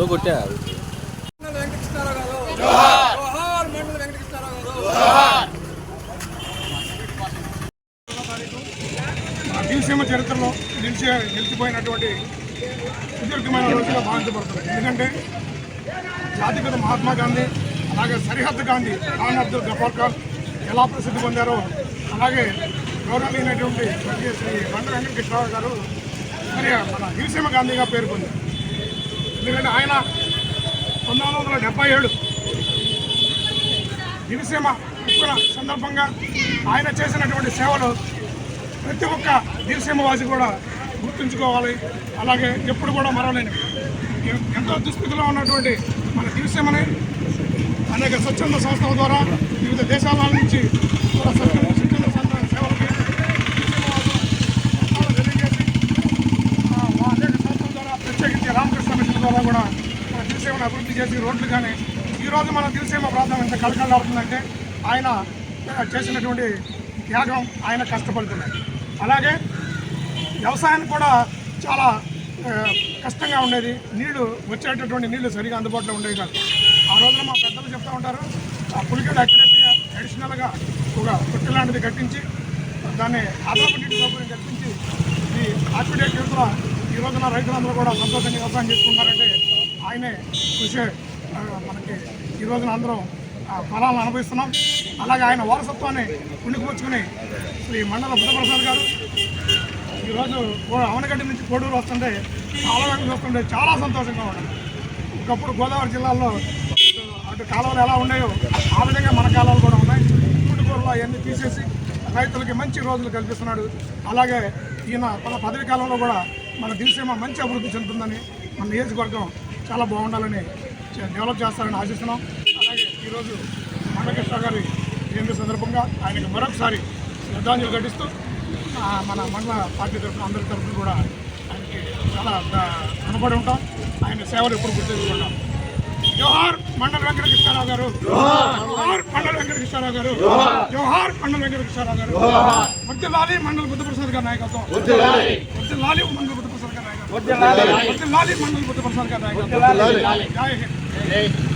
గారు మన దివసీమ చరిత్రలో నిలిచి నిలిచిపోయినటువంటి సుదీర్ఘమైన రోజుగా భావించబడుతుంది. ఎందుకంటే జాతిపిత మహాత్మా గాంధీ అలాగే సరిహద్దు గాంధీ ఖాన్ అబ్దుల్ గఫార్ ఎలా ప్రసిద్ధి పొందారో అలాగే గౌరవనీయమైనటువంటి స్వర్గీయ శ్రీ బండ వెంకటకృష్ణరావు గారు మరి మన దివసీమ గాంధీగా పేర్కొంది ఎందుకంటే ఆయన పంతొమ్మిది వందల డెబ్బై ఏడు దివిసీమ ఉప్పున సందర్భంగా ఆయన చేసినటువంటి సేవలు ప్రతి ఒక్క దివిసీమవాసి కూడా గుర్తుంచుకోవాలి. అలాగే ఎప్పుడు కూడా మరవలేని ఎంతో దుస్థితిలో ఉన్నటువంటి మన దివిసీమని అనేక స్వచ్ఛంద సంస్థల ద్వారా వివిధ దేశాల నుంచి కూడా స్వచ్ఛంద స్వచ్ఛంద సంస్థ సేవలకి దివిసీమ వాసులు తెలియజేసి ఆ, వా- అనేక సంస్థల ద్వారా ప్రత్యేకించి రామకృష్ణ మిషన్ ద్వారా కూడా మన అభివృద్ధి చేసి రోడ్లు కానీ ఈరోజు మన మా ప్రాంతం ఎంత కలకలాడుతుందంటే ఆయన చేసినటువంటి త్యాగం ఆయన కష్టపడుతున్నాయి అలాగే వ్యవసాయానికి కూడా చాలా కష్టంగా ఉండేది. నీళ్ళు వచ్చేటటువంటి నీళ్ళు సరిగా అందుబాటులో ఉండేవి కాదు. ఆ రోజున మా పెద్దలు చెప్తూ ఉంటారు ఆ పులికెడు అక్యురేట్గా అడిషనల్గా ఒక పుట్టి లాంటిది కట్టించి దాన్ని అదనపు నీటి సౌకర్యం కల్పించి ఈ ఆక్విడేట్ యూత్లో ఈ రోజున రైతులందరూ కూడా సంతోషంగా వ్యవసాయం చేసుకుంటారంటే ఆయనే కృషి మనకి ఈ రోజున అందరం ఆ, ఫలాలను అనుభవిస్తున్నాం. అలాగే ఆయన వారసత్వాన్ని పుణికిపుచ్చుకుని శ్రీ మండల బుద్ధప్రసాద్ గారు ఈరోజు కో- అవనగడ్డ నుంచి కోడూరు వస్తుంటే కాలువలు చూస్తుంటే చాలా సంతోషంగా ఉండదు ఒకప్పుడు గోదావరి జిల్లాలో అటు- కాలువలు ఎలా ఉన్నాయో ఆ విధంగా మన కాలువలు కూడా ఉన్నాయి. పుట్టుకూరులో అవన్నీ తీసేసి రైతులకి మంచి రోజులు కల్పిస్తున్నాడు. అలాగే ఈయన తన పదవి కాలంలో కూడా మన దివిసీమ మంచి అభివృద్ధి చెందుతుందని మన నియోజకవర్గం చాలా బాగుండాలని డెవలప్ చేస్తారని ఆశిస్తున్నాం. అలాగే ఈరోజు మండకృష్ణ గారి జయంతి సందర్భంగా ఆయనకు మరొకసారి శ్రద్ధాంజలి ఘటిస్తూ మన మండల పార్టీ తరఫున అందరి తరఫున కూడా ఆయనకి చాలా రుణపడి ఉంటాం. ఆయన సేవలు ఎప్పుడు గుర్తుంచుకుంటాం జోహార్ మండల వెంకటకృష్ణారావు గారు. జోహార్ మండల వెంకటకృష్ణారావు గారు. జోహార్ మండల మండల బుద్ధప్రసాద్ గారి. నాయకత్వం వర్దిల్లాలి మండల బుద్ధప్రసాద్ గారి నాయకత్వం. వర్దిల్లాలి మండల బుద్ధప్రసాద్ గారి నాయకత్వం జై హింద్